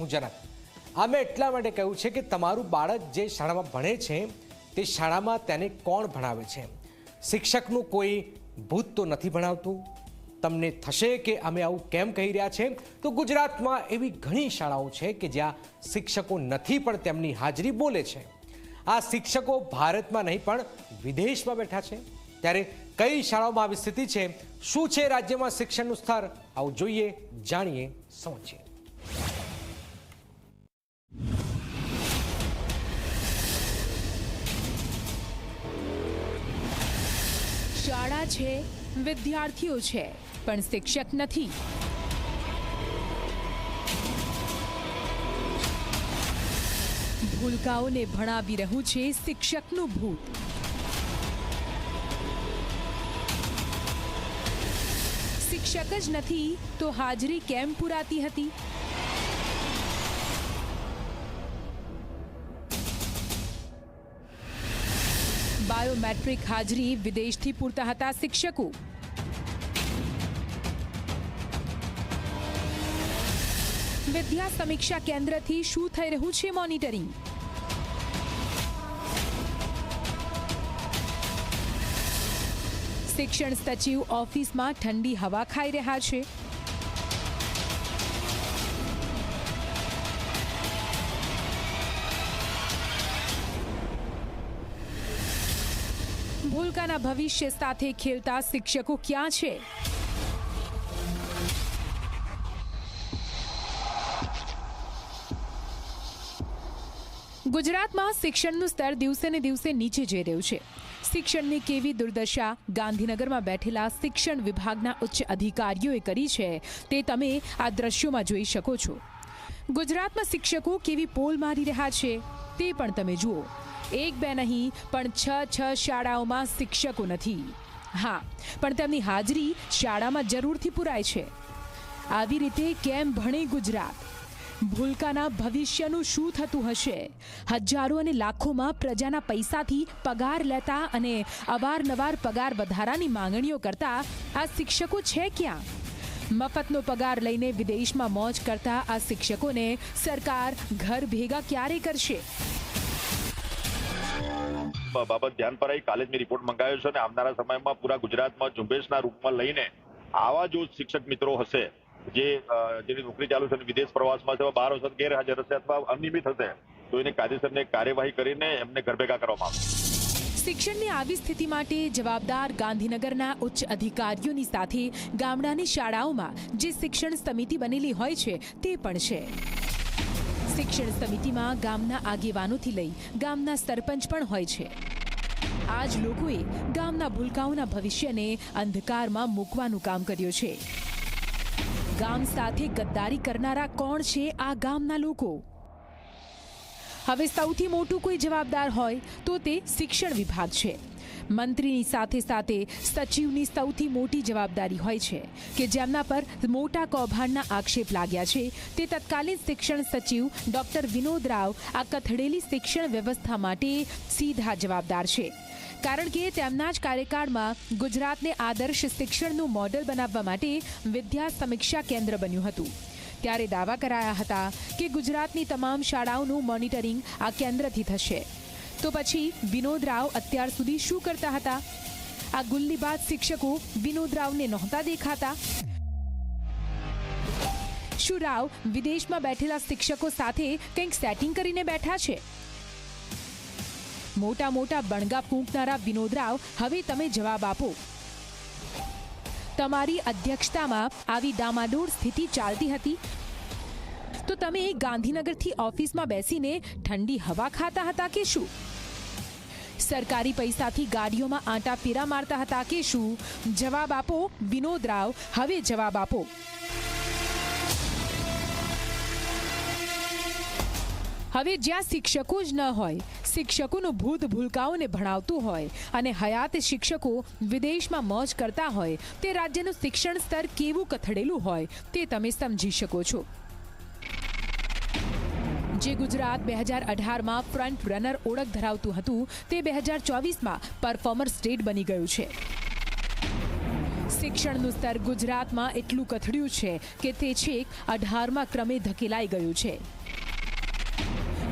હું જનક આ એટલા માટે કહ્યું છે કે તમારું બાળક જે શાળામાં ભણે છે, તે શાળામાં તેને કોણ ભણાવે છે? શિક્ષકનું કોઈ ભૂત તો નથી ભણાવતું? તમને થશે કે અમે આવું કેમ કહી રહ્યા છે? તો ગુજરાતમાં એવી ઘણી શાળાઓ છે કે જ્યાં શિક્ષકો નથી, પણ તેમની હાજરી બોલે છે. આ શિક્ષકો ભારતમાં નહીં, પણ વિદેશમાં બેઠા છે. ત્યારે કઈ શાળાઓમાં આવી સ્થિતિ છે? શું છે રાજ્યમાં શિક્ષણનું સ્તર? આવું જોઈએ, જાણીએ, સમજીએ. શાળા છે, વિદ્યાર્થીઓ છે, પણ શિક્ષક નથી. ભૂલકાઓને ભણાવી રહ્યું છે શિક્ષકનું ભૂત. શિક્ષક જ નથી, તો હાજરી કેમ પુરાતી હતી? બાયોમેટ્રિક હાજરી વિદેશથી પૂરતા હતા શિક્ષકો. વિદ્યા સમીક્ષા કેન્દ્રથી શું થઈ રહ્યું છે મોનિટરિંગ? શિક્ષણ સચિવ ઓફિસમાં ઠંડી હવા ખાઈ રહ્યા છે. ભૂલકાના ભવિષ્ય સાથે ખેલતા શિક્ષકો ક્યાં છે? ગુજરાતમાં શિક્ષણનું સ્તર દિવસે ને દિવસે નીચે જઈ રહ્યું છે. શિક્ષણની કેવી દુર્દશા? ગાંધીનગરમાં બેઠેલા શિક્ષણ વિભાગના ઉચ્ચ અધિકારીઓએ કરી છે. તે તમે આ દ્રશ્યોમાં જોઈ શકો છો. ગુજરાતમાં શિક્ષકો કેવી પોલ મારી રહ્યા છે તે પણ તમે જુઓ. એક બે નહીં, પણ છ છ શાળાઓમાં શિક્ષકો નથી. હા, પણ તેમની હાજરી શાળામાં જરૂરથી પુરાય છે. આવી રીતે કેમ ભણે ગુજરાત? ભૂલકાના ભવિષ્યનું શું થતું હશે? હજારો અને લાખોમાં પ્રજાના પૈસાથી પગાર લેતા અને અવારનવાર પગાર વધારાની માંગણીઓ કરતા આ શિક્ષકો છે ક્યાં? મફતનો પગાર લઈને વિદેશમાં મોજ કરતા આ શિક્ષકોને સરકાર ઘર ભેગા ક્યારે કરશે? બાબત ધ્યાન પર આવી કાલે જ મેં રિપોર્ટ મંગાવ્યો છે અને આવનારા સમયમાં પૂરા ગુજરાતમાં ઝુંબેશના રૂપમાં લઈને આવા જો શિક્ષક મિત્રો હશે જે જેની નોકરી ચાલુ છે વિદેશ પ્રવાસમાં છે બાર વખત ગેરહાજર હશે અથવા અનિયમિત હશે, તો એને કાયદેસરની કાર્યવાહી કરીને એમને ઘર ભેગા કરવામાં આવશે. શિક્ષણની આવી સ્થિતિ માટે જવાબદાર ગાંધીનગરના ઉચ્ચ અધિકારીઓની સાથે ગામડાની શાળાઓમાં જે શિક્ષણ સમિતિ બનેલી હોય છે, તે પણ છે. શિક્ષણ સમિતિમાં ગામના આગેવાનોથી લઈ ગામના સરપંચ પણ હોય છે. આજ લોકોએ ગામના ભૂલકાઓના ભવિષ્યને અંધકારમાં મૂકવાનું કામ કર્યું છે. ગામ સાથે ગદ્દારી કરનારા કોણ છે આ ગામના લોકો? હવે સૌથી મોટું કોઈ જવાબદાર હોય તો તે શિક્ષણ વિભાગ છે. મંત્રીની સાથે સાથે સચિવની સૌથી મોટી જવાબદારી હોય છે કે જેમના પર મોટા કૌભાંડના આક્ષેપ લાગ્યા છે. તે તત્કાલીન શિક્ષણ સચિવ ડોક્ટર વિનોદ રાવ આ કથળેલી શિક્ષણ વ્યવસ્થા માટે સીધા જવાબદાર છે. કારણ કે તેમના જ કાર્યકાળમાં ગુજરાતને આદર્શ શિક્ષણનું મોડેલ બનાવવા માટે વિદ્યા સમીક્ષા કેન્દ્ર બન્યું હતું. ત્યારે દાવા કરાયા હતા કે ગુજરાતની તમામ શાળાઓનું મોનિટરિંગ આ કેન્દ્રથી થશે. તો પછી વિનોદ રાવ અત્યાર સુધી શું કરતા હતા? આ ગુલ્લીબાજ શિક્ષકો વિનોદ રાવને નહોતા દેખાતા. શું રાવ વિદેશમાં બેઠેલા શિક્ષકો સાથે કંઈક સેટિંગ કરીને બેઠા છે? મોટા મોટા બણગા ફૂંકનારા વિનોદ રાવ, હવે તમે જવાબ આપો. તમારી અધ્યક્ષતામાં આવી ડામાડોળ સ્થિતિ ચાલતી હતી? તો તમે ગાંધીનગરથી ઓફિસમાં બેસીને ઠંડી હવા ખાતા હતા કે શું? સરકારી પૈસાથી ગાડીઓમાં આંટા ફેરા મારતા હતા. કે શું જવાબ આપો. વિનોદ રાવ, હવે જવાબ આપો. હવે જ્યાં શિક્ષકો જ ન હોય, શિક્ષકોનું ભૂત ભૂલકાઓને ભણાવતું હોય અને હયાત શિક્ષકો વિદેશમાં મોજ કરતા હોય, તે રાજ્યનું શિક્ષણ સ્તર કેવું કથળેલું હોય, તે તમે સમજી શકો છો. જે ગુજરાત બે હજાર અઢારમાં ફ્રન્ટ રનર ઓળખ ધરાવતું હતું, તે બે હજાર ચોવીસમાં પરફોર્મર સ્ટેટ બની ગયું છે. શિક્ષણનું સ્તર ગુજરાતમાં એટલું કથડ્યું છે કે તે છેક અઢારમાં ક્રમે ધકેલાઈ ગયું છે.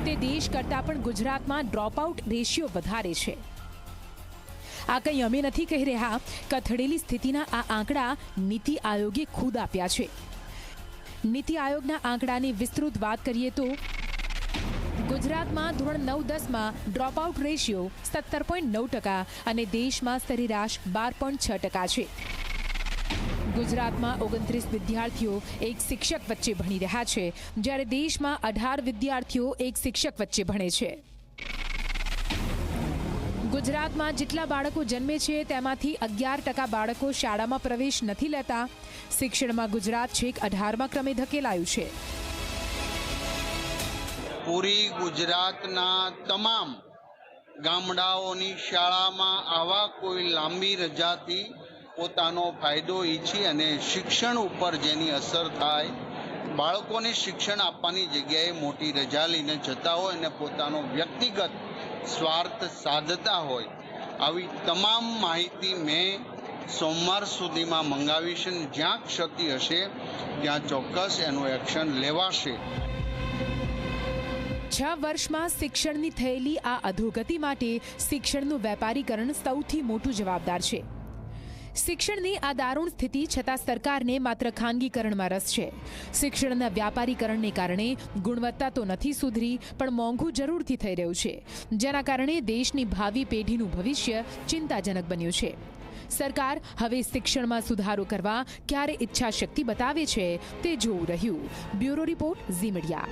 તે દેશ કરતાં પણ ગુજરાતમાં ડ્રોપઆઉટ રેશિયો વધારે છે. આ કંઈ અમે નથી કહી રહ્યા, કથળેલી સ્થિતિના આ આંકડા નીતિ આયોગે ખુદ આપ્યા છે. નીતિ આયોગના આંકડાની વિસ્તૃત વાત કરીએ તો ગુજરાતમાં ધોરણ નવ દસમાં ડ્રોપઆઉટ રેશિયો સત્તર પોઈન્ટ નવ ટકા અને દેશમાં સરેરાશ બાર પોઈન્ટ છ ટકા છે. ગુજરાતમાં ઓગણત્રીસ વિદ્યાર્થીઓ એક શિક્ષક વચ્ચે ભણી રહ્યા છે, જ્યારે દેશમાં અઢાર વિદ્યાર્થીઓ એક શિક્ષક વચ્ચે ભણે છે. ગુજરાતમાં જેટલા બાળકો જન્મે છે, તેમાંથી અગિયાર ટકા બાળકો શાળામાં પ્રવેશ નથી લેતા. શિક્ષણમાં ગુજરાત છેક અઢારમા ક્રમે ધકેલાયું છે. પૂરી ગુજરાતના તમામ ગામડાઓની શાળામાં આવા કોઈ લાંબી રજાથી પોતાનો ફાયદો ઈચ્છી અને શિક્ષણ ઉપર જેની અસર થાય, બાળકોને શિક્ષણ આપવાની જગ્યાએ મોટી રજા લઈને જતા હોય અને પોતાનો વ્યક્તિગત સ્વાર્થ સાધતા હોય, આવી તમામ માહિતી મેં સોમવાર સુધીમાં મંગાવીશ જ્યાં ક્ષતિ હશે, ત્યાં ચોક્કસ એનું એક્શન લેવાશે. છ વર્ષમાં શિક્ષણની થયેલી આ અધોગતિ માટે શિક્ષણનું વેપારીકરણ સૌથી મોટું જવાબદાર છે. શિક્ષણની આ દારૂણ સ્થિતિ છતાં સરકારને માત્ર ખાનગીકરણમાં રસ છે. શિક્ષણના વ્યાપારીકરણને કારણે ગુણવત્તા તો નથી સુધરી, પણ મોંઘું જરૂરથી થઈ રહ્યું છે. જેના કારણે દેશની ભાવિ પેઢીનું ભવિષ્ય ચિંતાજનક બન્યું છે. સરકાર હવે શિક્ષણમાં સુધારો કરવા ક્યારે ઈચ્છાશક્તિ બતાવે છે તે જોવું રહ્યું. Bureau report Zee media.